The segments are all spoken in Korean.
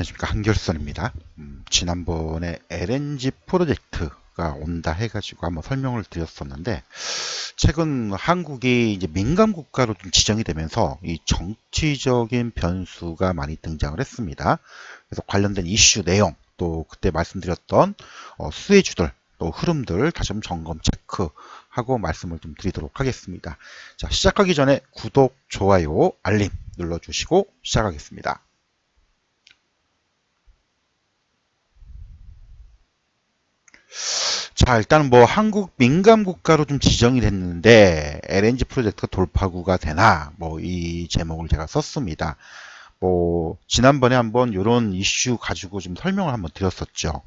안녕하십니까 한결선입니다. 음, 지난번에 LNG 프로젝트가 온다 해가지고 한번 설명을 드렸었는데 최근 한국이 이제 민감 국가로 좀 지정이 되면서 이 정치적인 변수가 많이 등장을 했습니다. 그래서 관련된 이슈 내용 또 그때 말씀드렸던 어, 수혜주들 또 흐름들 다시 한번 점검 체크하고 말씀을 좀 드리도록 하겠습니다. 자 시작하기 전에 구독, 좋아요, 알림 눌러주시고 시작하겠습니다. 자, 일단 뭐 한국 민감 국가로 좀 지정이 됐는데 LNG 프로젝트가 돌파구가 되나 뭐 이 제목을 제가 썼습니다. 뭐 지난번에 한번 이런 이슈 가지고 좀 설명을 한번 드렸었죠.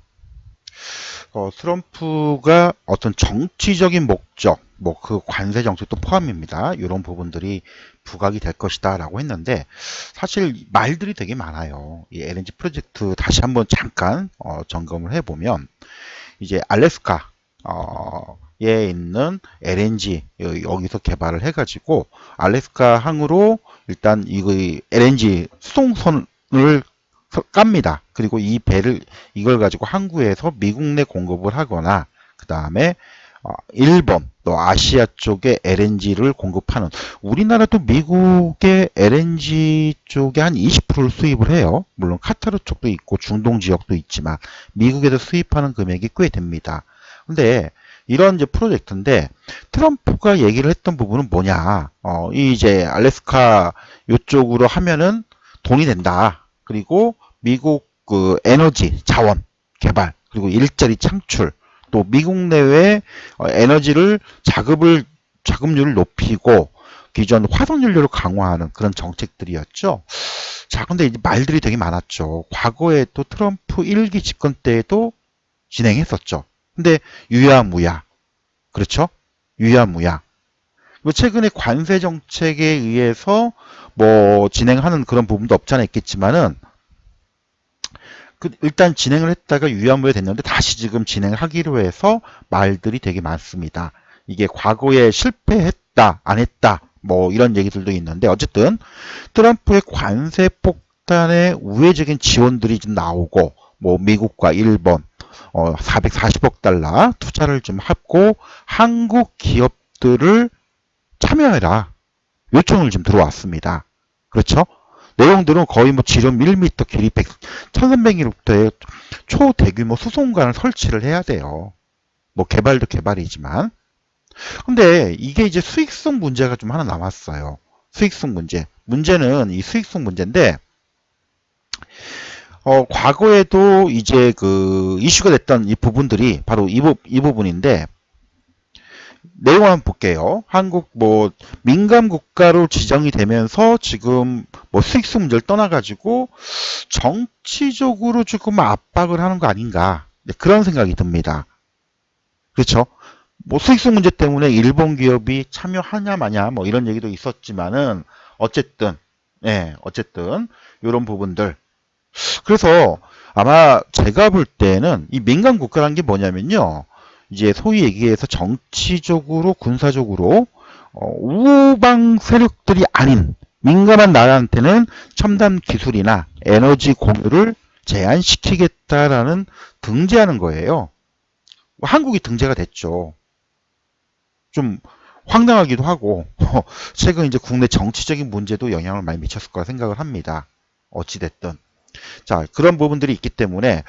어, 트럼프가 어떤 정치적인 목적, 뭐 그 관세 정책도 포함입니다. 이런 부분들이 부각이 될 것이다라고 했는데 사실 말들이 되게 많아요. 이 LNG 프로젝트 다시 한번 잠깐 어, 점검을 해보면 이제 알래스카 어, 에 있는 LNG 여기서 개발을 해가지고 알래스카 항으로 일단 이거 LNG 수송선을 깝니다. 그리고 이 배를 이걸 가지고 항구에서 미국 내 공급을 하거나 그 다음에 어, 일본 또 아시아 쪽에 LNG를 공급하는 우리나라도 미국의 LNG 쪽에 한 20%를 수입을 해요. 물론 카타르 쪽도 있고 중동 지역도 있지만 미국에서 수입하는 금액이 꽤 됩니다. 근데 이런 이제 프로젝트인데 트럼프가 얘기를 했던 부분은 뭐냐? 어, 이 이제 알래스카 이쪽으로 하면은 돈이 된다. 그리고 미국 그 에너지 자원 개발 그리고 일자리 창출 또 미국 내외 어, 에너지를 자급을 자급률을 높이고 기존 화석 연료를 강화하는 그런 정책들이었죠. 자, 근데 이제 말들이 되게 많았죠. 과거에 또 트럼프 1기 집권 때에도 진행했었죠. 근데 유야무야. 그렇죠? 유야무야. 최근에 관세 정책에 의해서 뭐 진행하는 그런 부분도 없지 않아 있겠지만은 그 일단 진행을 했다가 유야무에 됐는데 다시 지금 진행을 하기로 해서 말들이 되게 많습니다. 이게 과거에 실패했다, 안 했다, 뭐 이런 얘기들도 있는데 어쨌든 트럼프의 관세 폭탄의 우회적인 지원들이 좀 나오고 뭐 미국과 일본 어 440억 달러 투자를 좀 하고 한국 기업들을 참여해라 요청을 좀 들어왔습니다. 그렇죠? 내용들은 거의 뭐 지름 1m, 길이 100, 1300m의 초대규모 수송관을 설치를 해야 돼요. 뭐 개발도 개발이지만. 근데 이게 이제 수익성 문제가 좀 하나 남았어요. 수익성 문제. 문제는 이 수익성 문제인데, 어, 과거에도 이제 그 이슈가 됐던 이 부분들이 바로 이, 부, 이 부분인데, 내용 한번 볼게요. 한국 뭐 민감 국가로 지정이 되면서 지금 뭐 수익성 문제를 떠나가지고 정치적으로 조금 압박을 하는 거 아닌가 네, 그런 생각이 듭니다. 그렇죠? 뭐 수익성 문제 때문에 일본 기업이 참여하냐 마냐 뭐 이런 얘기도 있었지만은 어쨌든 예 어쨌든 이런 부분들 그래서 아마 제가 볼 때는 이 민간 국가라는 게 뭐냐면요 이제 소위 얘기해서 정치적으로 군사적으로 어, 우방 세력들이 아닌 민감한 나라한테는 첨단 기술이나 에너지 공유를 제한시키겠다라는 등재하는 거예요. 한국이 등재가 됐죠. 좀 황당하기도 하고 최근 이제 국내 정치적인 문제도 영향을 많이 미쳤을 거라 생각을 합니다. 어찌됐든. 자, 그런 부분들이 있기 때문에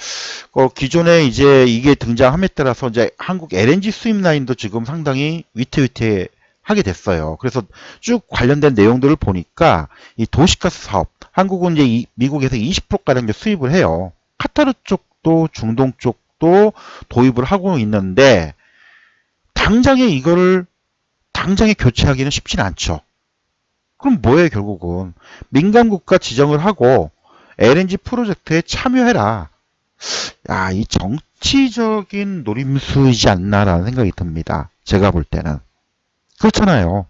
어, 기존에 이제 이게 등장함에 따라서 이제 한국 LNG 수입 라인도 지금 상당히 위태위태 하게 됐어요. 그래서 쭉 관련된 내용들을 보니까 이 도시가스 사업, 한국은 이제 이, 미국에서 20%가량 수입을 해요. 카타르 쪽도 중동 쪽도 도입을 하고 있는데 당장에 이거를 당장에 교체하기는 쉽진 않죠. 그럼 뭐예요 결국은 민간 국가 지정을 하고 LNG 프로젝트에 참여해라. 야, 이 정치적인 노림수이지 않나라는 생각이 듭니다. 제가 볼 때는. 그렇잖아요.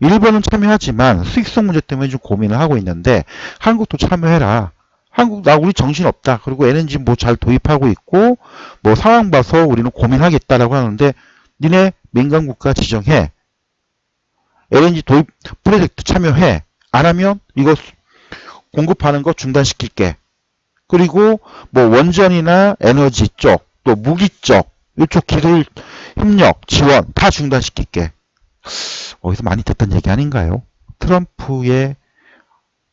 일본은 참여하지만 수익성 문제 때문에 좀 고민을 하고 있는데 한국도 참여해라. 한국 나 우리 정신 없다. 그리고 LNG 뭐 잘 도입하고 있고 뭐 상황 봐서 우리는 고민하겠다라고 하는데 니네 민간 국가 지정해. LNG 도입 프로젝트 참여해. 안 하면 이거 공급하는 거 중단시킬게. 그리고 뭐 원전이나 에너지 쪽, 또 무기 쪽, 이쪽 기술 협력, 지원 다 중단시킬게. 어디서 많이 듣던 얘기 아닌가요? 트럼프의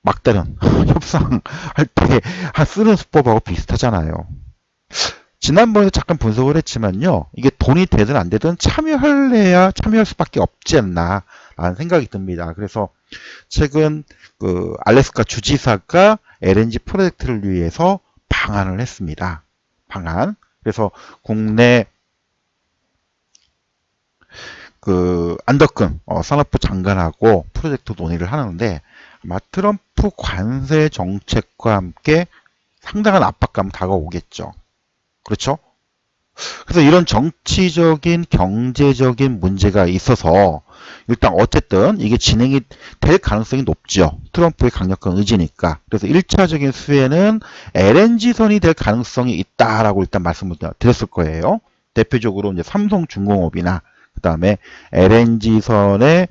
막다른 협상할 때 쓰는 수법하고 비슷하잖아요. 지난번에 잠깐 분석을 했지만요. 이게 돈이 되든 안 되든 참여할래야 참여할 수밖에 없지 않나 라는 생각이 듭니다. 그래서 최근 그 알래스카 주지사가 LNG 프로젝트를 위해서 방안을 했습니다. 방안. 그래서 국내 그 안덕근 어, 산업부 장관하고 프로젝트 논의를 하는데 아마 트럼프 관세 정책과 함께 상당한 압박감 다가오겠죠. 그렇죠? 그래서 이런 정치적인 경제적인 문제가 있어서 일단 어쨌든 이게 진행이 될 가능성이 높죠. 트럼프의 강력한 의지니까. 그래서 1차적인 수혜는 LNG선이 될 가능성이 있다라고 일단 말씀을 드렸을 거예요. 대표적으로 이제 삼성중공업이나 그 다음에 LNG선의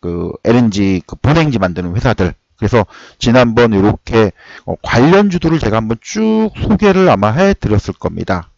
그 LNG 그 분행지 만드는 회사들. 그래서 지난번 이렇게 어, 관련주들을 제가 한번 쭉 소개를 아마 해 드렸을 겁니다.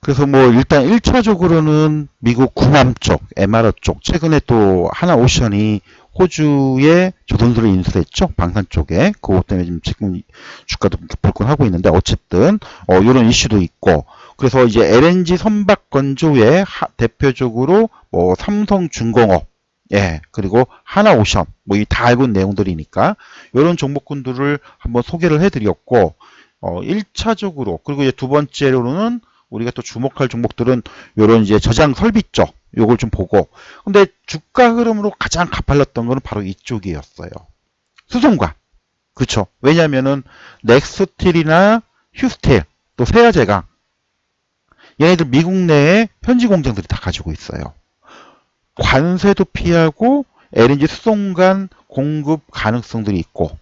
그래서 뭐 일단 1차적으로는 미국 구남 쪽, MRO 쪽, 최근에 또 하나 오션이 호주에 조선소를 인수했죠. 방산 쪽에. 그것 때문에 지금, 지금 주가도 불끈하고 있는데 어쨌든 어, 이런 이슈도 있고 그래서 이제 LNG 선박 건조에 하, 대표적으로 뭐 삼성 중공업 예, 그리고 하나오션, 뭐 이 다 알고 있는 내용들이니까 이런 종목군들을 한번 소개를 해드렸고 어, 1차적으로 그리고 이제 두 번째로는 우리가 또 주목할 종목들은 요런 이제 저장 설비 쪽 요걸 좀 보고 근데 주가 흐름으로 가장 가팔랐던 거는 바로 이쪽이었어요. 수송과 그렇죠. 왜냐면은 넥스틸이나 휴스틸 또 세아제강 얘네들 미국 내에 현지 공장들이 다 가지고 있어요. 관세도 피하고 LNG 수송간 공급 가능성들이 있고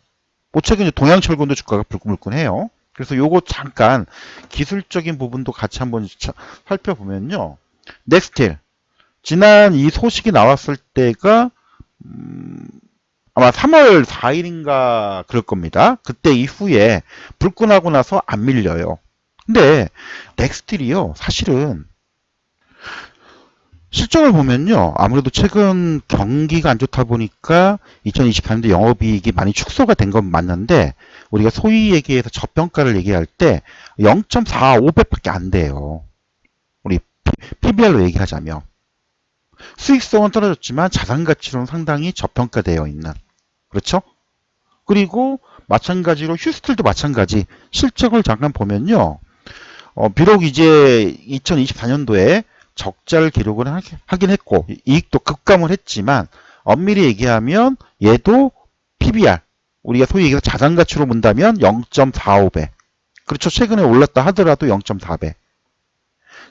뭐 최근 동양철군도 주가가 불끈불끈해요. 그래서 요거 잠깐 기술적인 부분도 같이 한번 살펴보면요. 넥스틸 지난 이 소식이 나왔을 때가 음, 아마 3월 4일인가 그럴 겁니다. 그때 이후에 불끈하고 나서 안 밀려요. 근데 넥스틸이요. 사실은 실적을 보면요. 아무래도 최근 경기가 안 좋다 보니까 2024년도 영업이익이 많이 축소가 된 건 맞는데 우리가 소위 얘기해서 저평가를 얘기할 때 0.45배밖에 안 돼요. 우리 PBR로 얘기하자면 수익성은 떨어졌지만 자산 가치로는 상당히 저평가되어 있는 그렇죠? 그리고 마찬가지로 휴스틀도 마찬가지 실적을 잠깐 보면요. 어, 비록 이제 2024년도에 적자를 기록을 하긴 했고 이익도 급감을 했지만 엄밀히 얘기하면 얘도 PBR 우리가 소위 얘기해서 자산 가치로 본다면 0.45배. 그렇죠. 최근에 올랐다 하더라도 0.4배.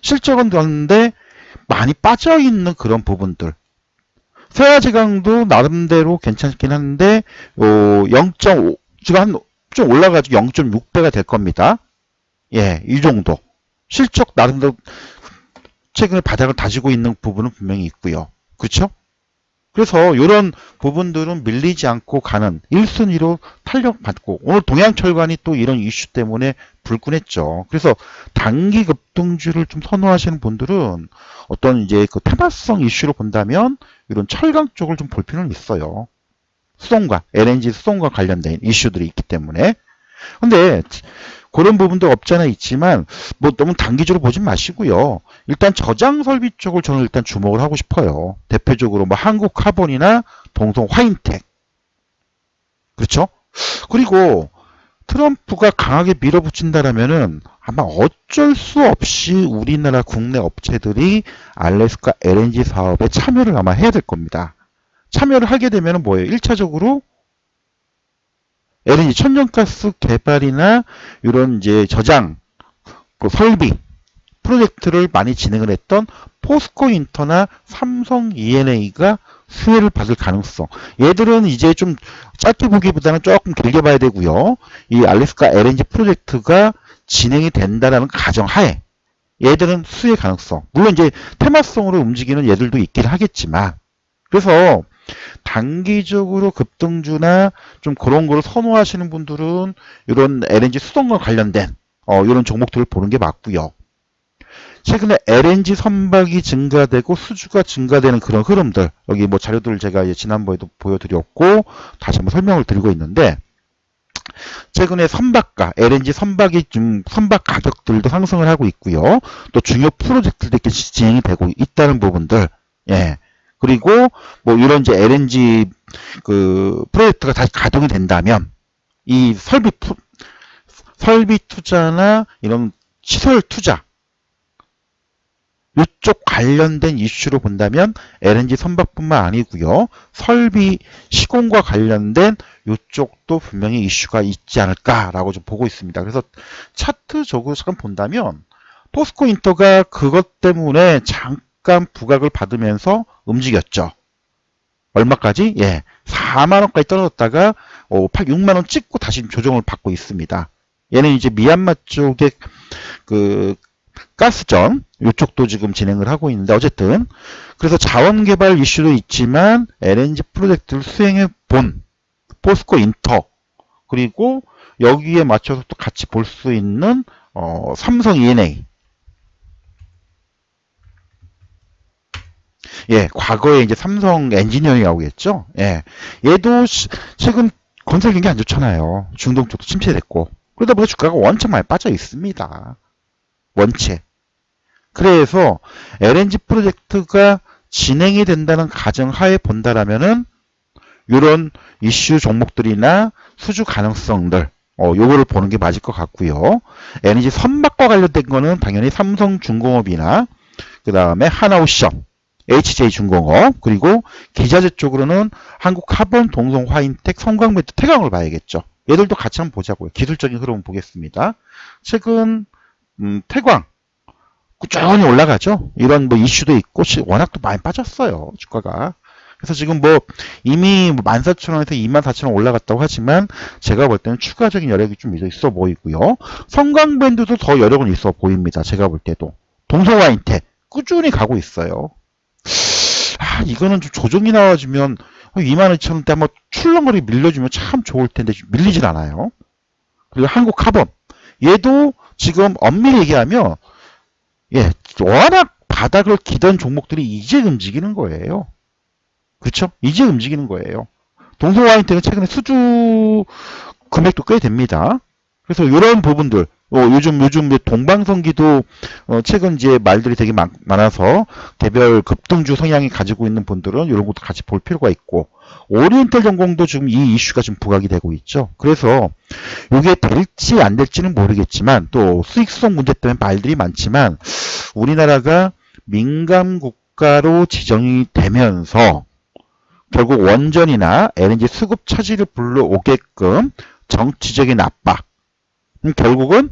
실적은 그런데 많이 빠져 있는 그런 부분들. 세아지강도 나름대로 괜찮긴 한데 어, 0.5 지금 한 좀 올라가지고 0.6배가 될 겁니다. 예, 이 정도. 실적 나름대로 최근에 바닥을 다지고 있는 부분은 분명히 있고요. 그렇죠? 그래서 이런 부분들은 밀리지 않고 가는 1순위로 탄력받고 오늘 동양철관이 또 이런 이슈 때문에 불끈했죠. 그래서 단기 급등주를 좀 선호하시는 분들은 어떤 이제 그 테마성 이슈로 본다면 이런 철강 쪽을 좀 볼 필요는 있어요. 수송과 LNG 수송과 관련된 이슈들이 있기 때문에 근데 그런 부분도 없잖아 있지만 뭐 너무 단기적으로 보지 마시고요. 일단 저장 설비 쪽을 저는 일단 주목을 하고 싶어요. 대표적으로 뭐 한국 카본이나 동성 화인텍. 그렇죠? 그리고 트럼프가 강하게 밀어붙인다라면은 아마 어쩔 수 없이 우리나라 국내 업체들이 알래스카 LNG 사업에 참여를 아마 해야 될 겁니다. 참여를 하게 되면 뭐예요? 1차적으로 LNG 천연가스 개발이나 이런 이제 저장 그 설비 프로젝트를 많이 진행을 했던 포스코 인터나 삼성 E&A가 수혜를 받을 가능성. 얘들은 이제 좀 짧게 보기보다는 조금 길게 봐야 되고요. 이 알래스카 LNG 프로젝트가 진행이 된다라는 가정하에 얘들은 수혜 가능성. 물론 이제 테마성으로 움직이는 얘들도 있긴 하겠지만 그래서 단기적으로 급등주나 좀 그런 거를 선호하시는 분들은 이런 LNG 수동과 관련된 어, 이런 종목들을 보는 게 맞고요. 최근에 LNG 선박이 증가되고 수주가 증가되는 그런 흐름들 여기 뭐 자료들 제가 지난번에도 보여드렸고 다시 한번 설명을 드리고 있는데 최근에 선박가 LNG 선박이 좀 선박 가격들도 상승을 하고 있고요. 또 중요 프로젝트들이 진행이 되고 있다는 부분들 예 그리고 뭐 이런 이제 LNG 그 프로젝트가 다시 가동이 된다면 이 설비 푸, 설비 투자나 이런 시설 투자 이쪽 관련된 이슈로 본다면 LNG 선박뿐만 아니고요. 설비 시공과 관련된 이쪽도 분명히 이슈가 있지 않을까라고 좀 보고 있습니다. 그래서 차트적으로 잠깐 본다면 포스코 인터가 그것 때문에 잠깐 부각을 받으면서 움직였죠. 얼마까지? 예. 4만원까지 떨어졌다가 8, 6만원 찍고 다시 조정을 받고 있습니다. 얘는 이제 미얀마 쪽에 그 가스전 이쪽도 지금 진행을 하고 있는데 어쨌든 그래서 자원 개발 이슈도 있지만 LNG 프로젝트를 수행해 본 포스코 인터 그리고 여기에 맞춰서 또 같이 볼 수 있는 어, 삼성 E&A 예, 과거에 이제 삼성 엔지니어링이라고 했죠. 예, 얘도 시, 최근 건설 경기 안 좋잖아요. 중동 쪽도 침체됐고 그러다 보니 주가가 원체 많이 빠져 있습니다. 원체. 그래서 LNG 프로젝트가 진행이 된다는 가정하에 본다라면은 이런 이슈 종목들이나 수주 가능성들 어, 요거를 보는 게 맞을 것 같고요. 에너지 선박과 관련된 거는 당연히 삼성중공업이나 그 다음에 하나오션, HJ중공업 그리고 기자재 쪽으로는 한국카본, 동성화인텍, 성광배트, 태광을 봐야겠죠. 얘들도 같이 한번 보자고요. 기술적인 흐름 보겠습니다. 최근 음, 태광 꾸준히 올라가죠. 이런 뭐 이슈도 있고 워낙 또 많이 빠졌어요. 주가가. 그래서 지금 뭐 이미 14,000원에서 24,000원 올라갔다고 하지만 제가 볼 때는 추가적인 여력이 좀 있어 보이고요. 성광밴드도 더 여력은 있어 보입니다. 제가 볼 때도. 동서와인텍 꾸준히 가고 있어요. 아, 이거는 좀 조정이 나와주면 22,000원대 한번 출렁거리 밀려주면 참 좋을 텐데 밀리질 않아요. 그리고 한국 카본 얘도 지금 엄밀히 얘기하면 예, 워낙 바닥을 기던 종목들이 이제 움직이는 거예요. 그렇죠? 이제 움직이는 거예요. 동서와인텍은 최근에 수주 금액도 꽤 됩니다. 그래서 이런 부분들 어, 요즘 요즘 동방성기도 어, 최근 이제 말들이 되게 많, 아서 개별 급등주 성향이 가지고 있는 분들은 이런 것도 같이 볼 필요가 있고 오리엔탈 전공도 지금 이 이슈가 좀 부각이 되고 있죠. 그래서 이게 될지 안 될지는 모르겠지만 또 수익성 문제 때문에 말들이 많지만 우리나라가 민감 국가로 지정이 되면서 결국 원전이나 LNG 수급 차질을 불러오게끔 정치적인 압박 음, 결국은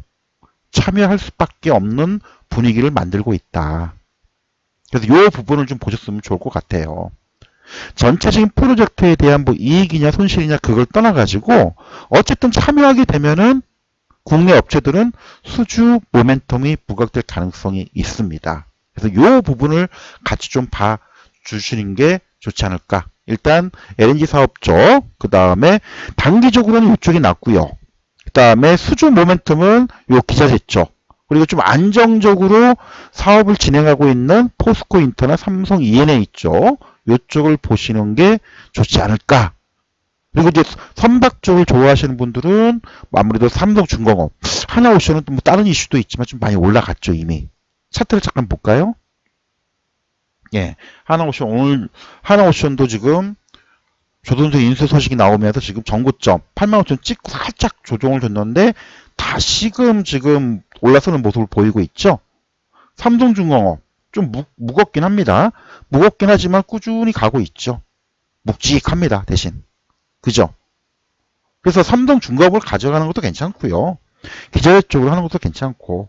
참여할 수밖에 없는 분위기를 만들고 있다. 그래서 이 부분을 좀 보셨으면 좋을 것 같아요. 전체적인 프로젝트에 대한 뭐 이익이냐 손실이냐 그걸 떠나가지고 어쨌든 참여하게 되면은 국내 업체들은 수주 모멘텀이 부각될 가능성이 있습니다. 그래서 이 부분을 같이 좀 봐주시는 게 좋지 않을까. 일단 LNG 사업 쪽, 그 다음에 단기적으로는 이쪽이 낫고요. 그 다음에 수주 모멘텀은 요 기자재 쪽, 그리고 좀 안정적으로 사업을 진행하고 있는 포스코 인터나 삼성 E&A 쪽, 이쪽을 보시는 게 좋지 않을까. 그리고 이제 선박 쪽을 좋아하시는 분들은 아무래도 삼성 중공업, 하나오션은 또 뭐 다른 이슈도 있지만 좀 많이 올라갔죠 이미. 차트를 잠깐 볼까요? 예, 하나오션 오늘 하나오션도 지금 조선소 인수 소식이 나오면서 지금 전고점 8만 5천 찍고 살짝 조정을 줬는데 다시금 지금 올라서는 모습을 보이고 있죠. 삼성중공업 좀 무, 무겁긴 합니다. 무겁긴 하지만 꾸준히 가고 있죠. 묵직합니다. 대신. 그죠? 그래서 삼성중공업을 가져가는 것도 괜찮고요. 기자재 쪽으로 하는 것도 괜찮고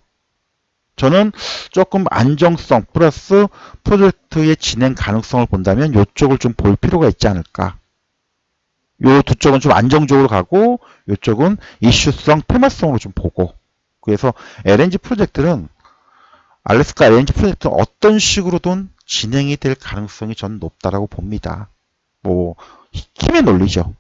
저는 조금 안정성 플러스 프로젝트의 진행 가능성을 본다면 이쪽을 좀 볼 필요가 있지 않을까. 요 두 쪽은 좀 안정적으로 가고 이쪽은 이슈성, 테마성으로 좀 보고 그래서 LNG 프로젝트는 알래스카 LNG 프로젝트는 어떤 식으로든 진행이 될 가능성이 저는 높다라고 봅니다. 뭐 힘의 논리죠.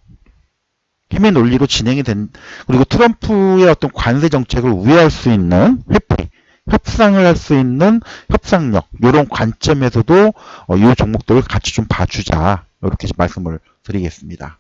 힘의 논리로 진행이 된 그리고 트럼프의 어떤 관세 정책을 우회할 수 있는 회피, 협상을 할 수 있는 협상력 이런 관점에서도 어, 이 종목들을 같이 좀 봐주자 이렇게 말씀을 드리겠습니다.